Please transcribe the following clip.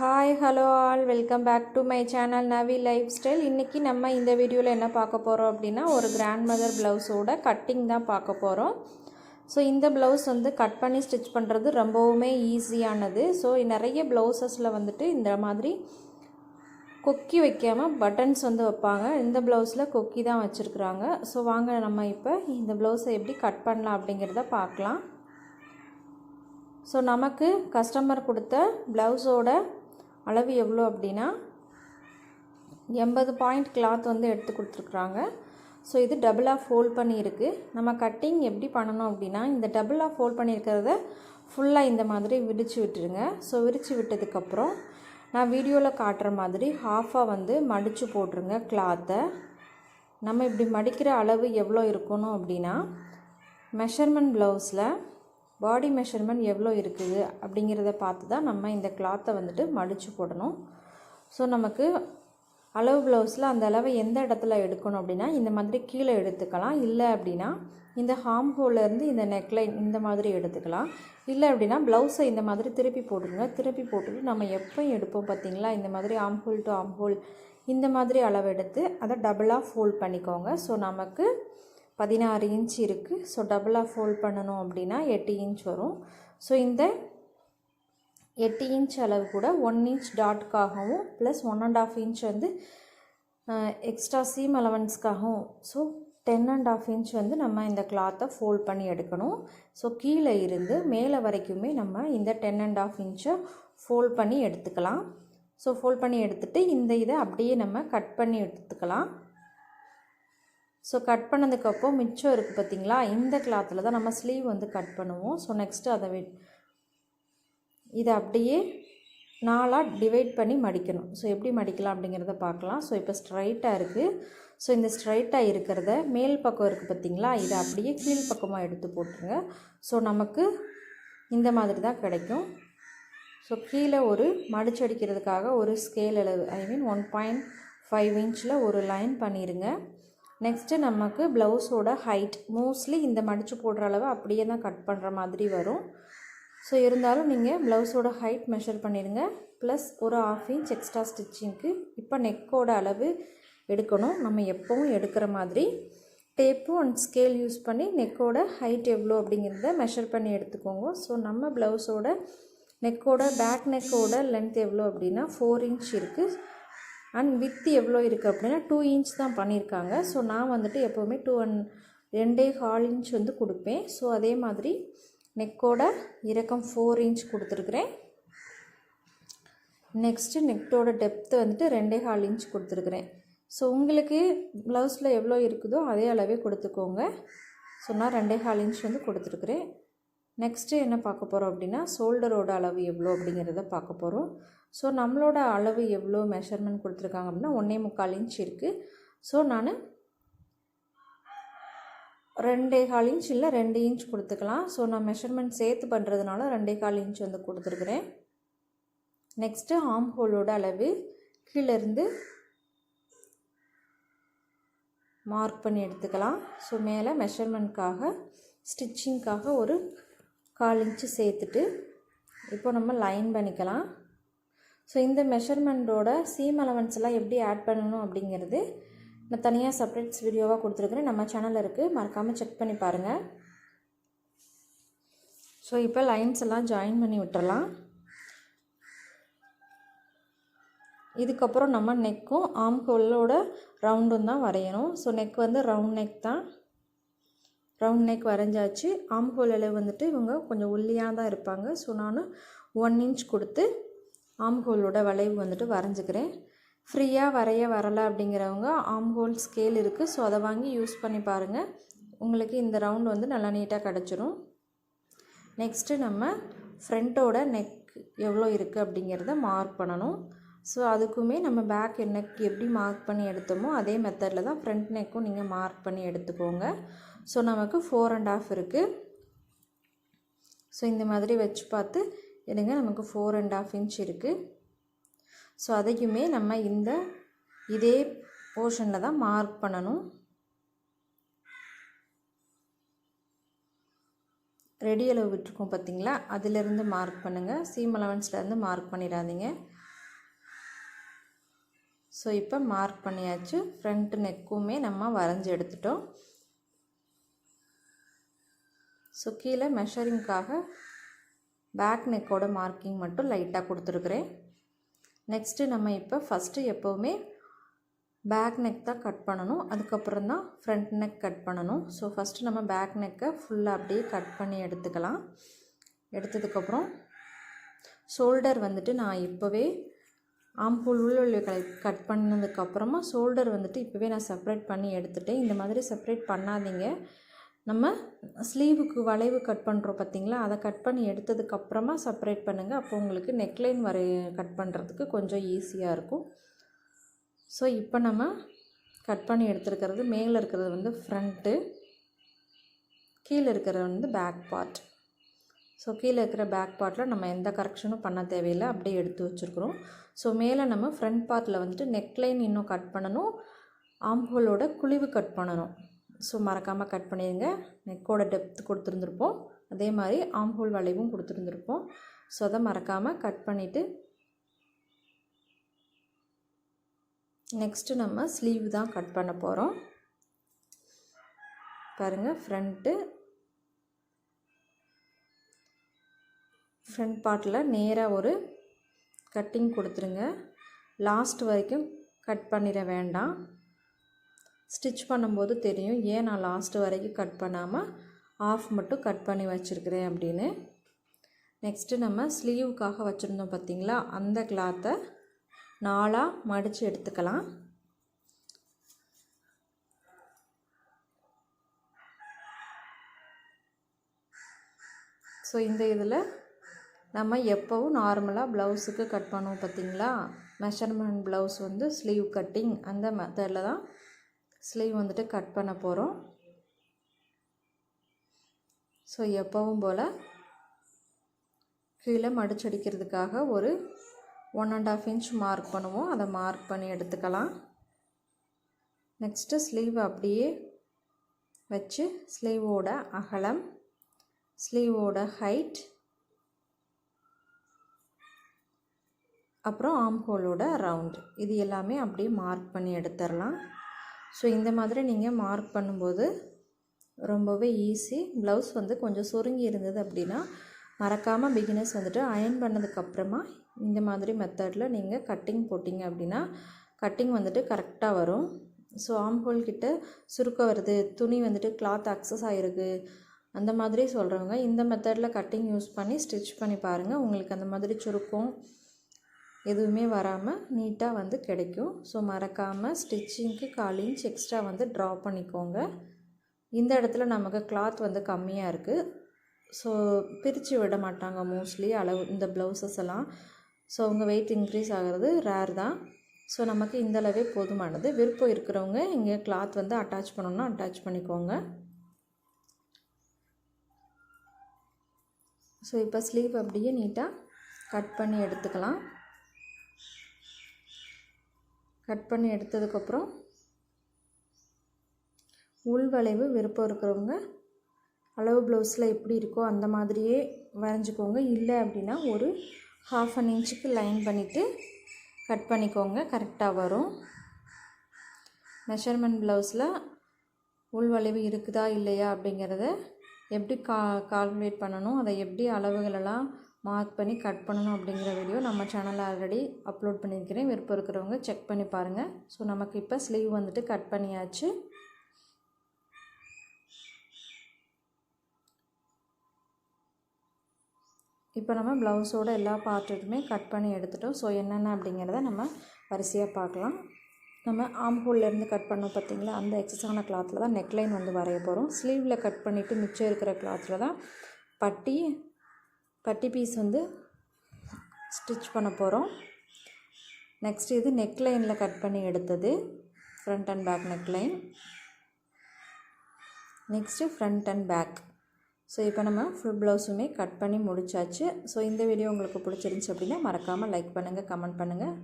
Hi hello all welcome back to my channel Navi lifestyle இன்றைக்கி நம்ம இந்த வீடியோவில் என்ன பார்க்க போகிறோம் அப்படின்னா ஒரு கிராண்ட் மதர் ப்ளவுஸோட கட்டிங் தான் பார்க்க போகிறோம் ஸோ இந்த ப்ளவுஸ் வந்து கட் பண்ணி ஸ்டிச் பண்ணுறது ரொம்பவுமே ஈஸியானது ஸோ நிறைய ப்ளவுசஸில் வந்துட்டு இந்த மாதிரி கொக்கி வைக்காமல் பட்டன்ஸ் வந்து வைப்பாங்க. இந்த ப்ளவுஸில் கொக்கி தான் வச்சுருக்குறாங்க. ஸோ வாங்க நம்ம இப்போ இந்த ப்ளவுஸை எப்படி கட் பண்ணலாம் அப்படிங்கிறத பார்க்கலாம். ஸோ நமக்கு கஸ்டமர் கொடுத்த ப்ளவுஸோட அளவு எவ்வளோ அப்படின்னா எண்பது பாயிண்ட் கிளாத் வந்து எடுத்து கொடுத்துருக்குறாங்க. ஸோ இது டபுளாக ஃபோல்ட் பண்ணியிருக்கு. நம்ம கட்டிங் எப்படி பண்ணணும் அப்படின்னா இந்த டபுளாக ஃபோல்ட் பண்ணியிருக்கிறத ஃபுல்லாக இந்த மாதிரி விரித்து விட்டுருங்க. ஸோ விரித்து விட்டதுக்கப்புறம் நான் வீடியோவில் காட்டுற மாதிரி ஹாஃபாக வந்து மடித்து போட்டுருங்க கிளாத்தை நம்ம இப்படி மடிக்கிற அளவு எவ்வளோ இருக்கணும் அப்படின்னா மெஷர்மெண்ட் ப்ளவுஸில் பாடி மெஷர்மெண்ட் எவ்வளோ இருக்குது அப்படிங்கிறத பார்த்து தான் நம்ம இந்த கிளாத்தை வந்துட்டு மடித்து போடணும். ஸோ நமக்கு அளவு ப்ளவுஸில் அந்த அளவை எந்த இடத்துல எடுக்கணும் அப்படின்னா இந்த மாதிரி கீழே எடுத்துக்கலாம். இல்லை அப்படின்னா இந்த ஹார்ம் ஹோல்லேருந்து இந்த நெக்லைன் இந்த மாதிரி எடுத்துக்கலாம். இல்லை அப்படின்னா ப்ளவுஸை இந்த மாதிரி திருப்பி போட்டுருங்க திருப்பி போட்டுட்டு நம்ம எப்போ எடுப்போம் பார்த்தீங்களா? இந்த மாதிரி ஆம் ஹோல் டு ஆம் ஹோல் இந்த மாதிரி அளவு எடுத்து அதை டபுளாக ஃபோல்ட் பண்ணிக்கோங்க. ஸோ நமக்கு பதினாறு இன்ச் இருக்குது ஸோ டபுளாக ஃபோல்ட் பண்ணணும் அப்படின்னா எட்டு இன்ச் வரும். ஸோ இந்த எட்டு இன்ச் அளவு கூட one inch டாட்காகவும் plus one and half inch வந்து extra seam அலவன்ஸ்க்காகவும் so ten and half inch வந்து நம்ம இந்த கிளாத்தை ஃபோல்ட் பண்ணி எடுக்கணும். ஸோ கீழே இருந்து மேலே வரைக்குமே நம்ம இந்த டென் அண்ட் ஆஃப் இன்ச்சை ஃபோல்ட் பண்ணி எடுத்துக்கலாம். ஸோ ஃபோல்ட் பண்ணி எடுத்துகிட்டு இந்த இதை அப்படியே நம்ம கட் பண்ணி எடுத்துக்கலாம். ஸோ கட் பண்ணதுக்கப்புறம் மிச்சம் இருக்குது பார்த்தீங்களா இந்த கிளாத்தில் தான் நம்ம ஸ்லீவ் வந்து கட் பண்ணுவோம். ஸோ நெக்ஸ்ட்டு அதை வி இதை அப்படியே நாலாக டிவைட் பண்ணி மடிக்கணும். ஸோ எப்படி மடிக்கலாம் அப்படிங்கிறத பார்க்கலாம். ஸோ இப்போ ஸ்ட்ரைட்டாக இருக்குது ஸோ இந்த ஸ்ட்ரைட்டாக இருக்கிறத மேல் பக்கம் இருக்குது பார்த்தீங்களா இதை அப்படியே கீழ் பக்கமாக எடுத்து போட்டுருங்க. ஸோ நமக்கு இந்த மாதிரி தான் கிடைக்கும். ஸோ கீழே ஒரு மடிச்சடிக்கிறதுக்காக ஒரு ஸ்கேல் அளவு I mean one point five இன்ச்சில் ஒரு லைன் பண்ணிடுங்க நெக்ஸ்ட்டு நமக்கு ப்ளவுஸோட ஹைட் மோஸ்ட்லி இந்த மடித்து போடுற அளவு அப்படியே தான் கட் பண்ணுற மாதிரி வரும். ஸோ இருந்தாலும் நீங்கள் ப்ளவுஸோட ஹைட் மெஷர் பண்ணிடுங்க. ப்ளஸ் ஒரு ஆஃப் இன்ச் எக்ஸ்ட்ரா ஸ்டிச்சிங்க்கு இப்போ நெக்கோட அளவு எடுக்கணும். நம்ம எப்போவும் எடுக்கிற மாதிரி டேப்பும் அண்ட் ஸ்கேல் யூஸ் பண்ணி நெக்கோட ஹைட் எவ்வளோ அப்படிங்கிறத மெஷர் பண்ணி எடுத்துக்கோங்க. ஸோ நம்ம ப்ளவுஸோட நெக்கோட பேக் நெக்கோட லென்த் எவ்வளோ அப்படின்னா ஃபோர் இன்ச் இருக்குது அண்ட் வித் எவ்வளோ இருக்குது அப்படின்னா டூ இன்ச் தான் பண்ணியிருக்காங்க ஸோ நான் வந்துட்டு எப்போவுமே டூ அண்ட் ரெண்டே ஹால் இன்ச் வந்து கொடுப்பேன். ஸோ அதே மாதிரி நெக்கோட இறக்கம் ஃபோர் இன்ச் கொடுத்துருக்குறேன். நெக்ஸ்ட்டு நெக்கோட டெப்த்து வந்துட்டு ரெண்டே ஹால் இன்ச் கொடுத்துருக்குறேன். ஸோ உங்களுக்கு ப்ளவுஸில் எவ்வளோ இருக்குதோ அதே அளவே கொடுத்துக்கோங்க. ஸோ நான் ரெண்டே ஹால் இன்ச் வந்து கொடுத்துருக்குறேன். நெக்ஸ்ட்டு என்ன பார்க்க போகிறோம் அப்படின்னா ஷோல்டரோட அளவு எவ்வளோ அப்படிங்கிறத பார்க்க போகிறோம் ஸோ நம்மளோட அளவு எவ்வளோ மெஷர்மெண்ட் கொடுத்துருக்காங்க அப்படின்னா ஒன்றே முக்கால் இன்ச் இருக்குது ஸோ நான் ரெண்டே கால் இன்ச் இல்லை ரெண்டு இன்ச் கொடுத்துக்கலாம். ஸோ நான் மெஷர்மெண்ட் சேர்த்து பண்ணுறதுனால ரெண்டே கால் இன்ச் வந்து கொடுத்துருக்குறேன். நெக்ஸ்ட்டு ஆம் ஹோலோட அளவு கீழேருந்து மார்க் பண்ணி எடுத்துக்கலாம். ஸோ மேலே மெஷர்மெண்ட்காக ஸ்டிச்சிங்க்காக ஒரு கால் இன்ச்சு சேர்த்துட்டு இப்போ நம்ம லைன் பண்ணிக்கலாம். ஸோ இந்த மெஷர்மெண்ட்டோட சீம் அலவன்ஸ் எல்லாம் எப்படி ஆட் பண்ணணும் அப்படிங்கிறது நான் தனியாக செப்பரேட்ஸ் வீடியோவாக கொடுத்துருக்குறேன். நம்ம சேனலில் இருக்குது மறக்காமல் செக் பண்ணி பாருங்கள் ஸோ இப்போ லைன்ஸ் எல்லாம் ஜாயின் பண்ணி விட்டுறலாம். இதுக்கப்புறம் நம்ம நெக்கும் ஆம் ஹோலோட ரவுண்டும் தான் வரையணும். ஸோ நெக் வந்து ரவுண்ட் நெக் தான். ரவுண்ட் நெக் வரைஞ்சாச்சு. ஆம் ஹோல் அளவு வந்துட்டு இவங்க கொஞ்சம் ஒல்லியாக தான் இருப்பாங்க. ஸோ நான் ஒன் இன்ச் கொடுத்து ஆம் ஹோலோட வளைவு வந்துட்டு வரைஞ்சிக்கிறேன். ஃப்ரீயாக வரைய வரலை அப்படிங்கிறவங்க ஆம்ஹோல் ஸ்கேல் இருக்குது ஸோ அதை வாங்கி யூஸ் பண்ணி பாருங்கள் உங்களுக்கு இந்த ரவுண்ட் வந்து நல்லா நீட்டாக கிடச்சிரும். நெக்ஸ்ட்டு நம்ம ஃப்ரண்ட்டோட நெக் எவ்வளோ இருக்குது அப்படிங்கிறத மார்க் பண்ணணும். ஸோ அதுக்குமே நம்ம பேக் நெக் எப்படி மார்க் பண்ணி எடுத்தோமோ அதே மெத்தடில் தான் ஃப்ரண்ட் நெக்கும் நீங்கள் மார்க் பண்ணி எடுத்துக்கோங்க. ஸோ நமக்கு ஃபோர் அண்ட் ஆஃப் இருக்குது ஸோ இந்த மாதிரி வச்சு பார்த்து எடுங்க நமக்கு ஃபோர் அண்ட் ஆஃப் இன்ச் இருக்குது ஸோ அதையுமே நம்ம இந்த இதே போர்ஷனில் தான் மார்க் பண்ணணும். ரெடி அளவு விட்டுருக்கோம் பார்த்தீங்களா அதிலிருந்து மார்க் பண்ணுங்கள் சீம் அலவன்ஸ்லேருந்து மார்க் பண்ணிடாதீங்க. ஸோ இப்போ மார்க் பண்ணியாச்சு. ஃப்ரண்ட் நெக்குமே நம்ம வரைஞ்சி எடுத்துட்டோம். ஸோ கீழே மெஷரிங்க்காக பேக் நெக்கோட மார்க்கிங் மட்டும் லைட்டாக கொடுத்துருக்குறேன். நெக்ஸ்ட்டு நம்ம இப்போ ஃபஸ்ட்டு எப்போவுமே பேக் நெக் தான் கட் பண்ணணும். அதுக்கப்புறம் தான் ஃப்ரண்ட் நெக் கட் பண்ணணும். ஸோ ஃபஸ்ட்டு நம்ம பேக் நெக்கை ஃபுல்லாக அப்படியே கட் பண்ணி எடுத்துக்கலாம். எடுத்ததுக்கப்புறம் ஷோல்டர் வந்துட்டு நான் இப்போவே ஆம்பூல் உள்ள கட் பண்ணதுக்கப்புறமா ஷோல்டர் வந்துட்டு இப்போவே நான் செப்ரேட் பண்ணி எடுத்துட்டேன். இந்த மாதிரி செப்ரேட் பண்ணாதீங்க. நம்ம ஸ்லீவுக்கு வளைவு கட் பண்ணுறோம் பார்த்திங்களா? அதை கட் பண்ணி எடுத்ததுக்கப்புறமா செப்ரேட் பண்ணுங்கள் அப்போ உங்களுக்கு நெக்லைன் வரை கட் பண்ணுறதுக்கு கொஞ்சம் ஈஸியாக இருக்கும். ஸோ இப்போ நம்ம கட் பண்ணி எடுத்துருக்கிறது மேலே இருக்கிறது வந்து ஃப்ரண்ட்டு கீழே இருக்கிறது வந்து பேக் பார்ட் ஸோ கீழே இருக்கிற பேக் பார்ட்டில் நம்ம எந்த கரெக்ஷனும் பண்ண தேவையில்லை. அப்படியே எடுத்து வச்சுருக்குறோம். ஸோ மேலே நம்ம ஃப்ரண்ட் பார்ட்டில் வந்துட்டு நெக்லைன் இன்னும் கட் பண்ணணும். ஆம்புகளோட குழிவு கட் பண்ணணும். ஸோ மறக்காமல் கட் பண்ணிடுங்க. நெக்கோட டெப்த் கொடுத்துருந்துருப்போம். அதே மாதிரி ஆம்ஹோல் வளைவும் கொடுத்துருந்துருப்போம். ஸோ அதை மறக்காமல் கட் பண்ணிவிட்டு நெக்ஸ்ட்டு நம்ம ஸ்லீவ் தான் கட் பண்ண போகிறோம் பாருங்கள் ஃப்ரண்ட்டு ஃப்ரண்ட் பார்ட்டில் நேராக ஒரு கட்டிங் கொடுத்துருங்க. லாஸ்ட் வரைக்கும் கட் பண்ணிட வேண்டாம். ஸ்டிச் பண்ணும்போது தெரியும் ஏன் நான் லாஸ்ட்டு வரைக்கும் கட் பண்ணாமல் ஆஃப் மட்டும் கட் பண்ணி வச்சுருக்கிறேன்? அப்படின்னு. நெக்ஸ்ட்டு நம்ம ஸ்லீவுக்காக வச்சுருந்தோம் பார்த்திங்களா அந்த கிளாத்தை நாலாக மடித்து எடுத்துக்கலாம். ஸோ இந்த இதில் நம்ம எப்போவும் நார்மலாக ப்ளவுஸுக்கு கட் பண்ணுவோம் பார்த்திங்களா மெஷர்மெண்ட் ப்ளவுஸ் வந்து ஸ்லீவ் கட்டிங் அந்த மெத்தடில் தான் ஸ்லீவ் வந்துட்டு கட் பண்ண போகிறோம் ஸோ எப்போவும் போல் கீழே மடிச்சடிக்கிறதுக்காக ஒரு one and half inch mark பண்ணுவோம். அதை மார்க் பண்ணி எடுத்துக்கலாம். நெக்ஸ்ட்டு ஸ்லீவ் அப்படியே வச்சு ஸ்லீவோட அகலம் ஸ்லீவோட ஹைட் அப்புறம் ஆம் ஹோலோட ரவுண்ட் இது எல்லாமே அப்படியே மார்க் பண்ணி எடுத்துடலாம். ஸோ இந்த மாதிரி நீங்கள் மார்க் பண்ணும்போது ரொம்பவே ஈஸி ப்ளவுஸ் வந்து கொஞ்சம் சுருங்கி இருந்தது அப்படின்னா மறக்காமல் பிகினர்ஸ் வந்துட்டு அயன் பண்ணதுக்கப்புறமா இந்த மாதிரி மெத்தடில் நீங்கள் கட்டிங் போட்டிங்க அப்படின்னா கட்டிங் வந்துட்டு கரெக்டாக வரும். ஸோ ஆம்ஹோல் கிட்ட சுருக்க வருது துணி வந்துட்டு கிளாத் அக்சஸ் ஆகிருக்கு அந்த மாதிரி சொல்கிறவங்க இந்த மெத்தடில் கட்டிங் யூஸ் பண்ணி ஸ்டிச் பண்ணி பாருங்கள் உங்களுக்கு அந்த மாதிரி சுருக்கம். எதுவுமே வராமல் நீட்டாக வந்து கிடைக்கும். ஸோ மறக்காமல் ஸ்டிச்சிங்க்கு கால் இன்ச் எக்ஸ்ட்ரா வந்து ட்ரா பண்ணிக்கோங்க. இந்த இடத்துல நமக்கு கிளாத் வந்து கம்மியாக இருக்குது ஸோ பிரித்து விட மாட்டாங்க மோஸ்ட்லி அளவு இந்த ப்ளவுசஸ் எல்லாம். ஸோ அவங்க வெயிட் இன்க்ரீஸ் ஆகிறது ரேர் தான். ஸோ நமக்கு இந்த அளவே போதுமானது. விருப்பம் இருக்கிறவங்க இங்கே கிளாத் வந்து அட்டாச் பண்ணணும்னா அட்டாச் பண்ணிக்கோங்க. ஸோ இப்போ ஸ்லீவ் அப்படியே நீட்டாக கட் பண்ணி எடுத்துக்கலாம். கட் பண்ணி எடுத்ததுக்கப்புறம் உள் வளைவு விருப்பம் இருக்கிறவங்க அளவு ப்ளவுஸில் எப்படி இருக்கோ அந்த மாதிரியே வரைஞ்சிக்கோங்க. இல்லை அப்படின்னா ஒரு ஹாஃப் அன் இன்ச்சுக்கு லைன் பண்ணிவிட்டு கட் பண்ணிக்கோங்க. கரெக்டாக வரும். மெஷர்மெண்ட் ப்ளவுஸில் உள் வளைவு இருக்குதா இல்லையா அப்படிங்கிறத எப்படி கா கால்குலேட் பண்ணணும் அதை எப்படி அளவுகளெல்லாம் மார்க் பண்ணி கட் பண்ணணும் அப்படிங்கிற வீடியோ நம்ம சேனலில் ஆல்ரெடி அப்லோட் பண்ணியிருக்கிறேன். விருப்பம் இருக்கிறவங்க செக் பண்ணி பாருங்கள் ஸோ நமக்கு இப்போ ஸ்லீவ் வந்துட்டு கட் பண்ணியாச்சு. இப்போ நம்ம ப்ளவுஸோட எல்லா பார்ட்டுமே கட் பண்ணி எடுத்துட்டோம். ஸோ என்னென்ன அப்படிங்கிறத நம்ம வரிசையாக பார்க்கலாம். நம்ம ஆம் ஹோல்லேருந்து கட் பண்ணோம் பார்த்திங்களா? அந்த எக்ஸஸான கிளாத்தில் தான் நெக்லைன் வந்து வரைய போகிறோம் ஸ்லீவில் கட் பண்ணிவிட்டு மிச்சம் இருக்கிற கிளாத்தில் தான் பட்டி பட்டி பீஸ் வந்து ஸ்டிச் பண்ண போகிறோம் நெக்ஸ்ட் இது நெக்லைனில் கட் பண்ணி எடுத்தது. Front and back neckline next front and back so இப்போ நம்ம ஃபுல் ப்ளவுஸுமே கட் பண்ணி முடிச்சாச்சு. ஸோ இந்த வீடியோ உங்களுக்கு பிடிச்சிருந்துச்சி அப்படின்னா மறக்காமல் லைக் பண்ணுங்கள் கமெண்ட் பண்ணுங்கள்